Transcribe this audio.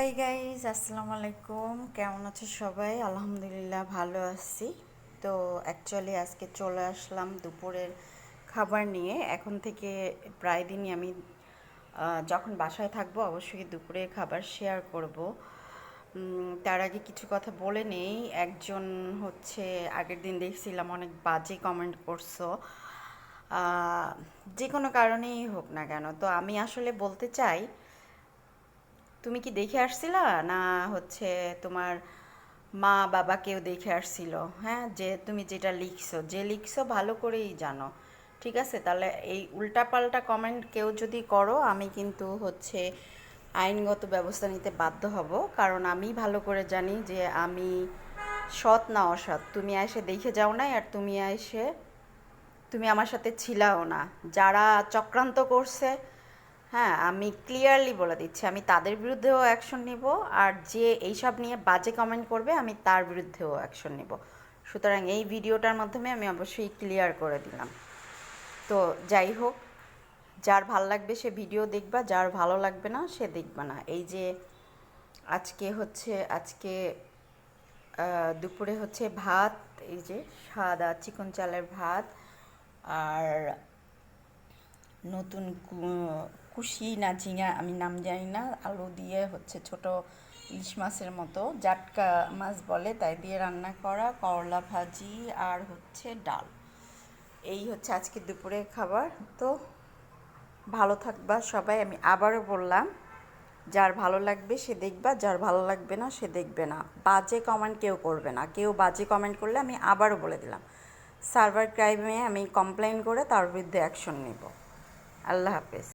Hi guys আসসালামু আলাইকুম। কেমন আছে সবাই? আলহামদুলিল্লাহ ভালো আছি। তো অ্যাকচুয়ালি আজকে চলে আসলাম দুপুরের খাবার নিয়ে। এখন থেকে প্রায় দিনই আমি যখন বাসায় থাকব অবশ্যই দুপুরের খাবার শেয়ার করব। তার আগে কিছু কথা বলে নেই। একজন হচ্ছে, আগের দিন দেখছিলাম অনেক বাজে কমেন্ট করছ। যে কোনো কারণেই হোক না কেন। তো আমি আসলে বলতে চাই তুমি কি দেখে আসছিলা? না হচ্ছে তোমার মা বাবা কেউ দেখে আসছিল। হ্যাঁ যে তুমি যেটা লিখছো, যে লিখছো ভালো করেই জানো। ঠিক আছে? তাহলে এই উল্টাপাল্টা কমেন্ট কেউ যদি করো, আমি কিন্তু হচ্ছে আইনগত ব্যবস্থা নিতে বাধ্য হব। কারণ আমি ভালো করে জানি যে আমি সৎ না অসৎ। তুমি এসে দেখে যাও নাই আর তুমি এসে, তুমি আমার সাথে ছিলাও না। যারা চক্রান্ত করছে হ্যাঁ আমি ক্লিয়ারলি বলে দিচ্ছি। আমি তাদের বিরুদ্ধেও অ্যাকশন নিব আর যে এইসব নিয়ে বাজে কমেন্ট করবে, আমি তার বিরুদ্ধেও অ্যাকশন নিব। সুতরাং এই ভিডিওটার মাধ্যমে আমি অবশ্যই ক্লিয়ার করে দিলাম। তো যাই হোক, যার ভালো লাগবে সে ভিডিও দেখবা, যার ভালো লাগবে না সে দেখবে না। এই যে আজকে হচ্ছে, আজকে দুপুরে হচ্ছে ভাত, এই যে সাদা চিকন চালের ভাত আর নতুন কুশি না ঝিঙা আমি নাম জানি না, আলু দিয়ে হচ্ছে ছোট ইলিশ মাছের মতো, জাটকা মাছ বলে, তাই দিয়ে রান্না করা, করলা ভাজি আর হচ্ছে ডাল। এই হচ্ছে আজকে দুপুরের খাবার। তো ভালো থাকবা সবাই, আমি আবারও বললাম, যার ভালো লাগবে সে দেখবা, যার ভালো লাগবে না সে দেখবে না। বাজে কমেন্ট কেউ করবে না। কেউ বাজে কমেন্ট করলে আমি আবারও বলে দিলাম। সার্ভার ক্রাইমে আমি কমপ্লেন করে তার বিরুদ্ধে অ্যাকশন নেব। আল্লাহ হাফেজ।